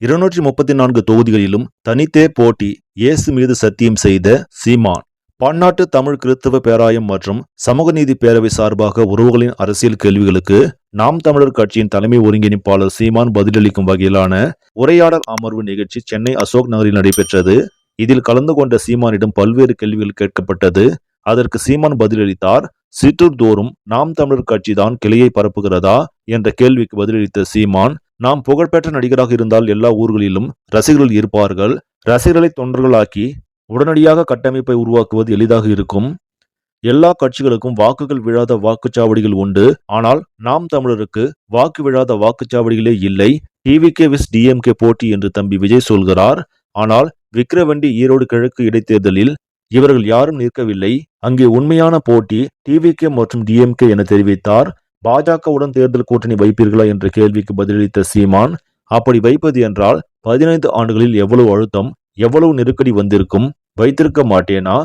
இருநூற்றி முப்பத்தி நான்கு தொகுதிகளிலும் தனித்தே போட்டி இயேசு மீது சத்தியம் செய்த சீமான். பன்னாட்டு தமிழ் கிறிஸ்தவ பேராயம் மற்றும் சமூக நீதி பேரவை சார்பாக உறவுகளின் அரசியல் கேள்விகளுக்கு நாம் தமிழர் கட்சியின் தலைமை ஒருங்கிணைப்பாளர் சீமான் பதிலளிக்கும் வகையிலான உரையாடல் அமர்வு நிகழ்ச்சி சென்னை அசோக் நகரில் நடைபெற்றது. இதில் கலந்து கொண்ட சீமானிடம் பல்வேறு கேள்விகள் கேட்கப்பட்டது. அதற்கு சீமான் பதிலளித்தார் சிற்றூர் தோறும் நாம் தமிழர் கட்சி தான் கிளையை பரப்புகிறதா? என்ற கேள்விக்கு பதிலளித்த சீமான் நாம் புகழ்பெற்ற நடிகராக இருந்தால் எல்லா ஊர்களிலும் ரசிகர்கள் இருப்பார்கள். ரசிகர்களை தொண்டர்களாக்கி உடனடியாக கட்டமைப்பை உருவாக்குவது எளிதாக இருக்கும். எல்லா கட்சிகளுக்கும் வாக்குகள் விழாத வாக்குச்சாவடிகள் உண்டு. ஆனால் நாம் தமிழருக்கு வாக்கு விழாத வாக்குச்சாவடிகளே இல்லை. டிவிகே விஸ் டிஎம்கே போட்டி என்று தம்பி விஜய் சொல்கிறார். ஆனால் விக்ரவண்டி ஈரோடு கிழக்கு இடைத்தேர்தலில் இவர்கள் யாரும் நிற்கவில்லை. அங்கே உண்மையான போட்டி டிவிகே மற்றும் டிஎம்கே என தெரிவித்தார். பாஜகவுடன் தேர்தல் கூட்டணி வைப்பீர்களா என்ற கேள்விக்கு பதிலளித்த சீமான் அப்படி வைப்பது என்றால் பதினைந்து ஆண்டுகளில் எவ்வளவு அழுத்தம் எவ்வளவு நெருக்கடி வந்திருக்கும்? வைத்திருக்க மாட்டேனா?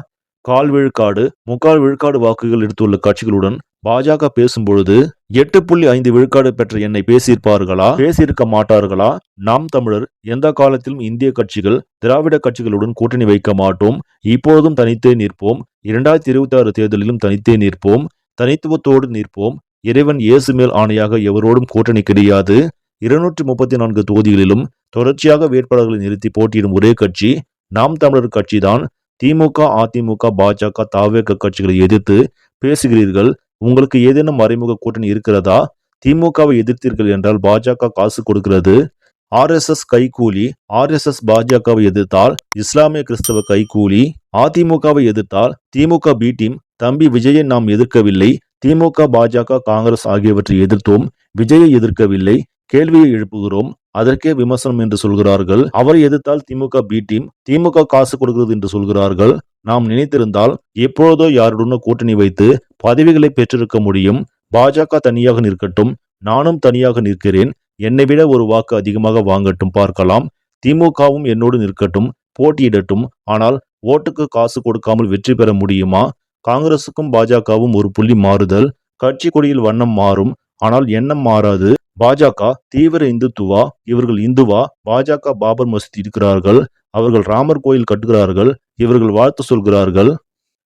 கால் விழுக்காடு முக்கால் விழுக்காடு வாக்குகள் எடுத்துள்ள கட்சிகளுடன் பாஜக பேசும்பொழுது எட்டு புள்ளி ஐந்து விழுக்காடு பெற்ற என்னை பேசியிருப்பார்களா? பேசியிருக்க மாட்டார்களா? நாம் தமிழர் எந்த காலத்திலும் இந்திய கட்சிகள் திராவிட கட்சிகளுடன் கூட்டணி வைக்க மாட்டோம். இப்பொழுதும் தனித்தே நிற்போம். இரண்டாயிரத்தி இருபத்தி ஆறு தேர்தலிலும் தனித்தே நிற்போம். தனித்துவத்தோடு நிற்போம். இறைவன் இயேசு மேல் ஆணையாக எவரோடும் கூட்டணி கிடையாது. இருநூற்றி முப்பத்தி நான்கு தொகுதிகளிலும் தொடர்ச்சியாக வேட்பாளர்களை நிறுத்தி போட்டியிடும் ஒரே கட்சி நாம் தமிழர் கட்சிதான். திமுக அதிமுக பாஜக தாவேக கட்சிகளை எதிர்த்து பேசுகிறீர்கள். உங்களுக்கு ஏதேனும் மறைமுக கூட்டணி இருக்கிறதா? திமுகவை எதிர்த்தீர்கள் என்றால் பாஜக காசு கொடுக்கிறது. ஆர்எஸ்எஸ் கைகூலி ஆர்எஸ்எஸ் பாஜகவை எதிர்த்தால் இஸ்லாமிய கிறிஸ்தவ கைகூலி அதிமுகவை எதிர்த்தால் திமுக பி டீம் தம்பி விஜயை நாம் எதிர்க்கவில்லை. திமுக பாஜக காங்கிரஸ் ஆகியவற்றை எதிர்த்தோம். விஜயை எதிர்க்கவில்லை. கேள்வியை எழுப்புகிறோம். அதற்கே விமர்சனம் என்று சொல்கிறார்கள். அவரை எதிர்த்தால் திமுக பி டீம் திமுக காசு கொடுக்கிறது என்று சொல்கிறார்கள். நாம் நினைத்திருந்தால் எப்பொழுதோ யாருடனோ கூட்டணி வைத்து பதவிகளை பெற்றிருக்க முடியும். பாஜக தனியாக நிற்கட்டும். நானும் தனியாக நிற்கிறேன். என்னை விட ஒரு வாக்கு அதிகமாக வாங்கட்டும் பார்க்கலாம். திமுகவும் என்னோடு நிற்கட்டும். போட்டியிடட்டும். ஆனால் ஓட்டுக்கு காசு கொடுக்காமல் வெற்றி பெற முடியுமா? காங்கிரசுக்கும் பாஜகவும் ஒரு புள்ளி மாறுதல். கட்சி கொடியில் வண்ணம் மாறும். ஆனால் எண்ணம் மாறாது. பாஜக தீவிர இந்துத்துவா இவர்கள் இந்துவா? பாஜக பாபர் மசூதி இருக்கிறார்கள். அவர்கள் ராமர் கோயில் கட்டுகிறார்கள். இவர்கள் வாழ்த்து சொல்கிறார்கள்.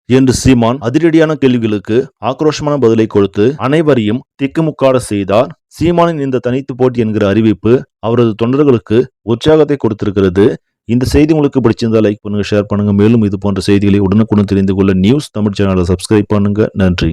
என்று சீமான் அதிரடியான கேள்விகளுக்கு ஆக்ரோஷமான பதிலை கொடுத்து அனைவரையும் திக்குமுக்காட செய்தார். சீமானின் இந்த தனித்து போட்டி என்கிற அறிவிப்பு அவரது தொண்டர்களுக்கு உற்சாகத்தை கொடுத்திருக்கிறது. இந்த செய்தி உங்களுக்கு பிடிச்சிருந்தா லைக் பண்ணுங்க ஷேர் பண்ணுங்க. மேலும் இது போன்ற செய்திகளை உடனுக்குடன் தெரிந்து கொள்ள நியூஸ் தமிழ் சேனலை சப்ஸ்கிரைப் பண்ணுங்க. நன்றி.